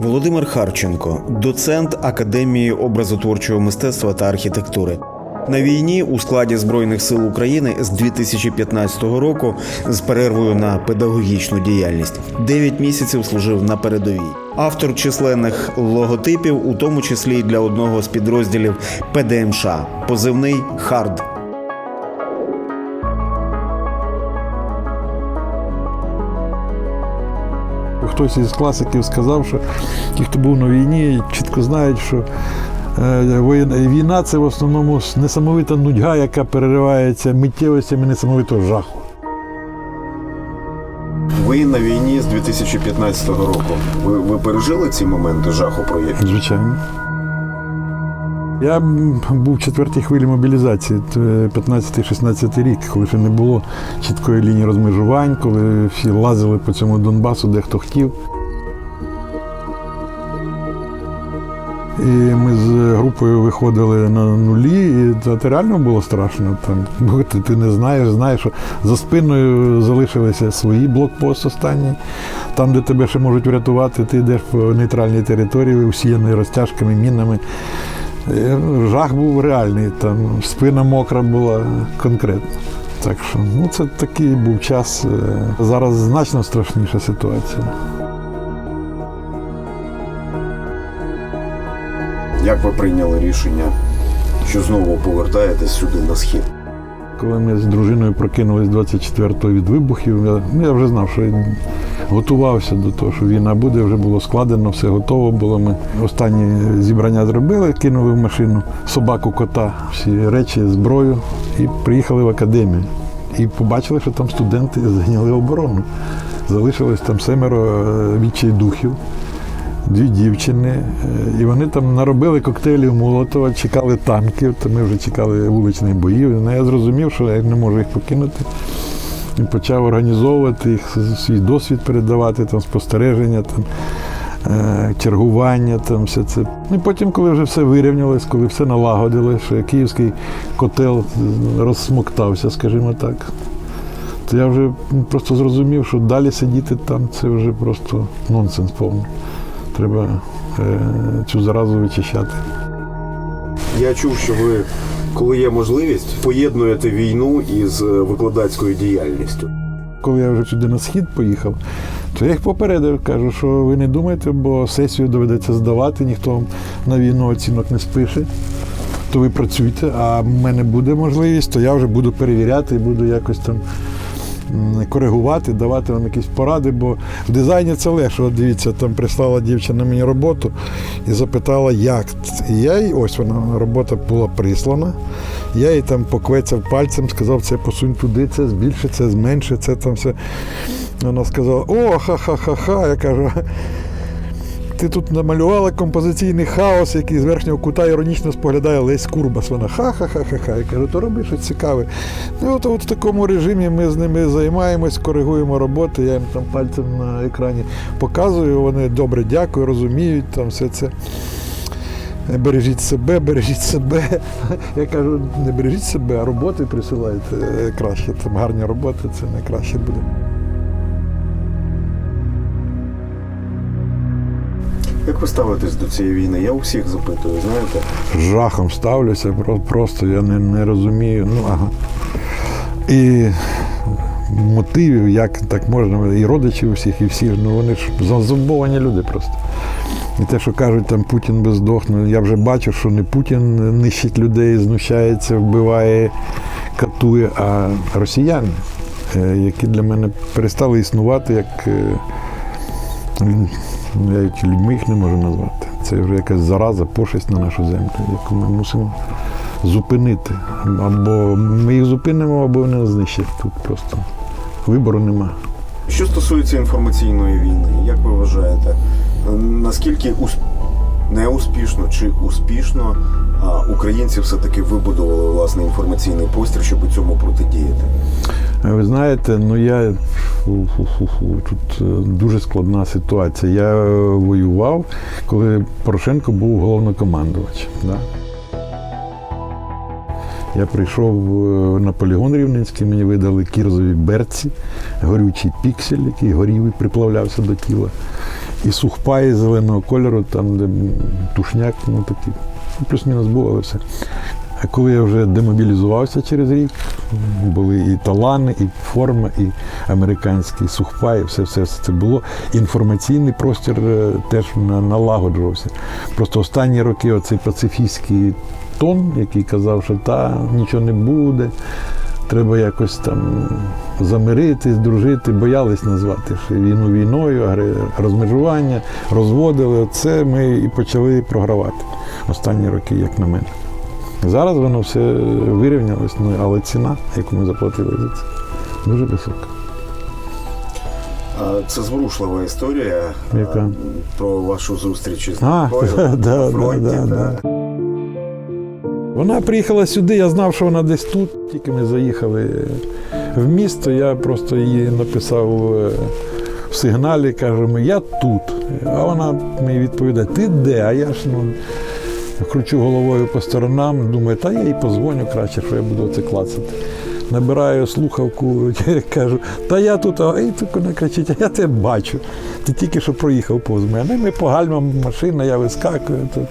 Володимир Харченко, доцент Академії образотворчого мистецтва та архітектури. На війні у складі Збройних сил України з 2015 року з перервою на педагогічну діяльність. Дев'ять місяців служив на передовій. Автор численних логотипів, у тому числі й для одного з підрозділів ПДМШ, позивний Хард. Хтось із класиків сказав, що ті, хто був на війні, чітко знають, що е, війна це в основному несамовита нудьга, яка переривається миттєвостями несамовитого жаху. Ви на війні з 2015 року. Ви, ви пережили ці моменти жаху проєкту? Звичайно. Я був в четвертій хвилі мобілізації, т- 15-16 рік, коли ще не було чіткої лінії розмежувань, коли всі лазили по цьому Донбасу, де хто хотів. І ми з групою виходили на нулі, і це реально було страшно. Там, бо ти, не знаєш, знаєш, що за спиною залишилися свої блокпост останній. Там, де тебе ще можуть врятувати, ти йдеш по нейтральній території, усіяний розтяжками, мінами. Жах був реальний, там спина мокра була конкретно. Так що, ну це такий був час. Е, Зараз значно страшніша ситуація. Як ви прийняли рішення, що знову повертаєтесь сюди на схід? Коли ми з дружиною прокинулись 24-го від вибухів, я, ну, я вже знав, що готувався до того, що війна буде, вже було складено, все готово було. Ми останні зібрання зробили, кинули в машину собаку, кота, всі речі, зброю і приїхали в академію. І побачили, що там студенти зайняли оборону. Залишилось там семеро е, відчайдухів дві дівчини, е, і вони там наробили коктейлів Молотова, чекали танків, то ми вже чекали вуличних боїв. Ну, я зрозумів, що я не можу їх покинути. Почав організовувати їх, свій досвід передавати, там, спостереження, там, е, чергування, там, все це. І потім, коли вже все вирівнялось, коли все налагодили, що київський котел розсмоктався, скажімо так, то я вже просто зрозумів, що далі сидіти там це вже просто нонсенс повний. Треба е, цю заразу вичищати. Я чув, що ви, коли є можливість, поєднуєте війну із е, викладацькою діяльністю. Коли я вже сюди на схід поїхав, то я їх попередив, кажу, що ви не думайте, бо сесію доведеться здавати, ніхто вам на війну оцінок не спише. То ви працюйте, а в мене буде можливість, то я вже буду перевіряти і буду якось там коригувати, давати вам якісь поради, бо в дизайні це легше. От дивіться, там прислала дівчина мені роботу і запитала, як. І я їй, ось вона робота була прислана. Я їй там поквецяв пальцем, сказав, це посунь туди, це збільше, це зменше, це там все. Вона сказала, о, ха-ха-ха-ха. Я кажу, ти тут намалювала композиційний хаос, який з верхнього кута іронічно споглядає Лесь Курбас. Вона ха-ха-ха-ха-ха. Я кажу, то роби щось цікаве. Ну, от, от в такому режимі ми з ними займаємось, коригуємо роботи. Я їм там пальцем на екрані показую. Вони добре дякую, розуміють там все це. Бережіть себе, бережіть себе. Я кажу, не бережіть себе, а роботи присилайте е, краще. Там гарні роботи, це найкраще буде. Як ви ставитесь до цієї війни? Я у всіх запитую, знаєте. жахом ставлюся, просто я не, не розумію. Ну, ага. І мотивів, як так можна, і родичів всіх, і всіх, ну вони ж зазумбовані люди просто. І те, що кажуть, там Путін бездохне, я вже бачу, що не Путін нищить людей, знущається, вбиває, катує, а росіяни, е, які для мене перестали існувати як. Е, Ну, людьми їх не можу назвати. Це вже якась зараза, пошесть на нашу землю, яку ми мусимо зупинити. Або ми їх зупинимо, або вони нас знищать. Тут просто вибору нема. Що стосується інформаційної війни, як ви вважаєте, наскільки ус... неуспішно чи успішно українці все-таки вибудували власний інформаційний простір, щоб цьому протидіяти? Ви знаєте, ну я тут е, дуже складна ситуація. Я е, воював, коли Порошенко був головнокомандувач. Да? Я прийшов е, на полігон Рівненський, мені видали кірзові берці, горючий піксель, який горів і приплавлявся до тіла. і сухпаї зеленого кольору, там, де тушняк, ну такий. ну, Плюс-мінус був, але все. А коли я вже демобілізувався через рік, були і талани, і форма, і американський сухпай, все, все це було. Інформаційний простір е, теж налагоджувався. Просто останні роки оцей пацифістський тон, який казав, що та нічого не буде, треба якось там замиритись, дружити, боялись назвати що війну війною, розмежування, розводили. Це ми і почали програвати останні роки, як на мене. Зараз воно все вирівнялось, ну, але ціна, яку ми заплатили за це, дуже висока. Це зворушлива історія Яка? про вашу зустріч із А, да, да, фронті. да, да. Вона приїхала сюди, я знав, що вона десь тут. Тільки ми заїхали в місто, я просто їй написав е, в сигналі, кажемо, я тут. А вона мені відповідає, ти де? А я ж ну, кручу головою по сторонам, думаю, та я їй позвоню краще, що я буду це клацати. Набираю слухавку, кажу, та я тут, а і тут вона кричить, а я тебе бачу. Ти тільки що проїхав повз мене. Ми по гальмам машина, я вискакую. Тут.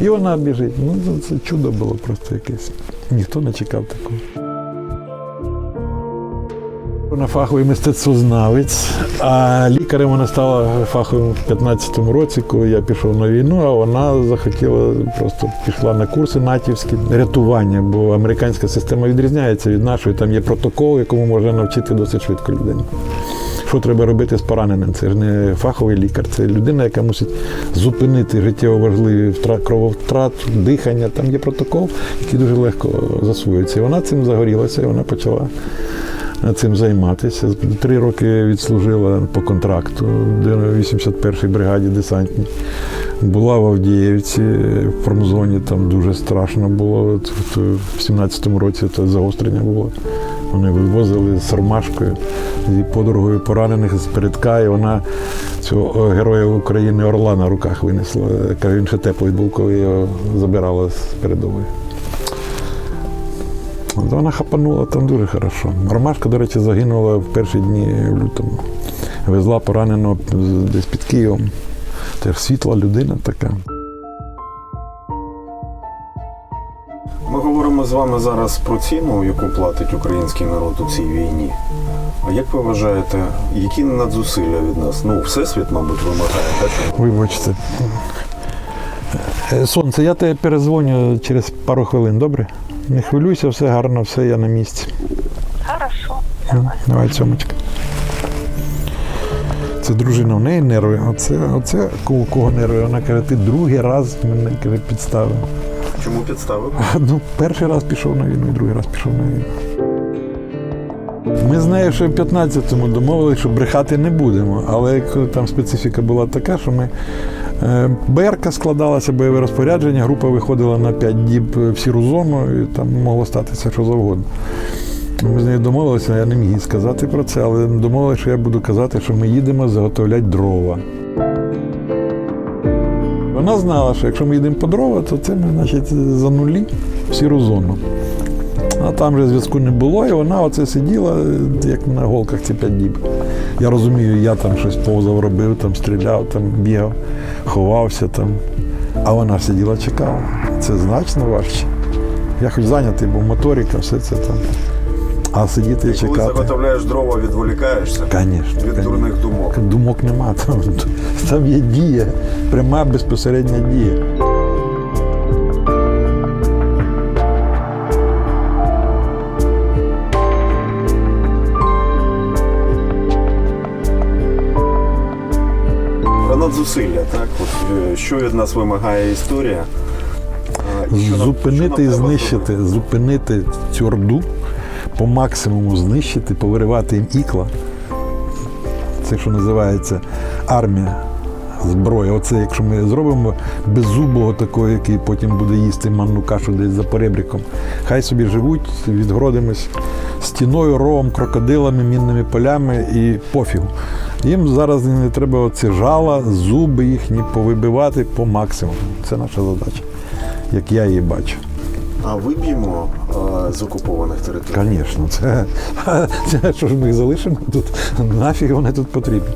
І вона біжить. Ну, це чудо було просто якесь. Ніхто не чекав такого. Вона фаховий мистецтвознавець, а лікарем вона стала фаховим в 15-му році, коли я пішов на війну, а вона захотіла, просто пішла на курси натівські рятування, бо американська система відрізняється від нашої. Там є протокол, якому можна навчити досить швидко людину. Що треба робити з пораненим? Це ж не фаховий лікар, це людина, яка мусить зупинити життєво важливі крововтрат, дихання. Там є протокол, який дуже легко засвоюється. І вона цим загорілася, і вона почала цим займатися. Три роки відслужила по контракту в 81-й бригаді десантній. Була в Авдіївці, в промзоні, там дуже страшно було. В- В 17-му році то загострення було. Вони вивозили з ромашкою зі подругою поранених з передка, і вона цього героя України Орла на руках винесла. Каже, він ще теплий був, коли його забирала з передової. От Вона хапанула там дуже хорошо. Ромашка, до речі, загинула в перші дні в лютому. Везла пораненого десь під Києвом. Теж світла людина така. Ми говоримо з вами зараз про ціну, яку платить український народ у цій війні. А як ви вважаєте, які надзусилля від нас? Ну, всесвіт, мабуть, вимагає, так? Вибачте. Е, Сонце, я тебе перезвоню через пару хвилин, добре? Не хвилюйся, все гарно, все я на місці. Хорошо. Ну, Давай, цьомочка. Це дружина, в неї нерви. Оце, оце у кого нерви. Вона каже, ти другий раз мене каже, підставив. Чому підставив? Ну, перший раз пішов на війну, і другий раз пішов на війну. Ми з нею ще в 15-му домовилися, що брехати не будемо. Але як там специфіка була така, що ми. Е, БРК складалася, бойове розпорядження, група виходила на 5 діб в сіру зону, і там могло статися що завгодно. Ми з нею домовилися, я не міг їй сказати про це, але домовилися, що я буду казати, що ми їдемо заготовляти дрова. Вона знала, що якщо ми їдемо по дрова, то це ми, значить, за нулі в сіру зону. А там вже зв'язку не було, і вона оце сиділа, як на голках ці п'ять діб. Я розумію, я там щось повзав, робив, там стріляв, там бігав, ховався там. А вона сиділа, чекала. Це значно важче. Я хоч зайнятий, був моторика, все це там. А сидіти і Коли чекати. заготовляєш дрова, відволікаєшся Звісно. від дурних думок. Думок нема, там, там є дія, пряма безпосередня дія. Про зусилля, так? От, е, що від нас вимагає історія? Що нам- що Зупинити і знищити, зробити? зупинити цю орду, по максимуму знищити, повиривати їм ікла. Це, що називається армія, зброя. Оце, якщо ми зробимо беззубого такого, який потім буде їсти манну кашу десь за поребриком, хай собі живуть, відгородимось стіною, ровом, крокодилами, мінними полями і пофігу. Їм зараз не треба оці жала, зуби їхні повибивати по максимуму. Це наша задача, як я її бачу. А виб'ємо а, з окупованих територій? Звісно, це, це що ж ми їх залишимо тут? Нафіг вони тут потрібні.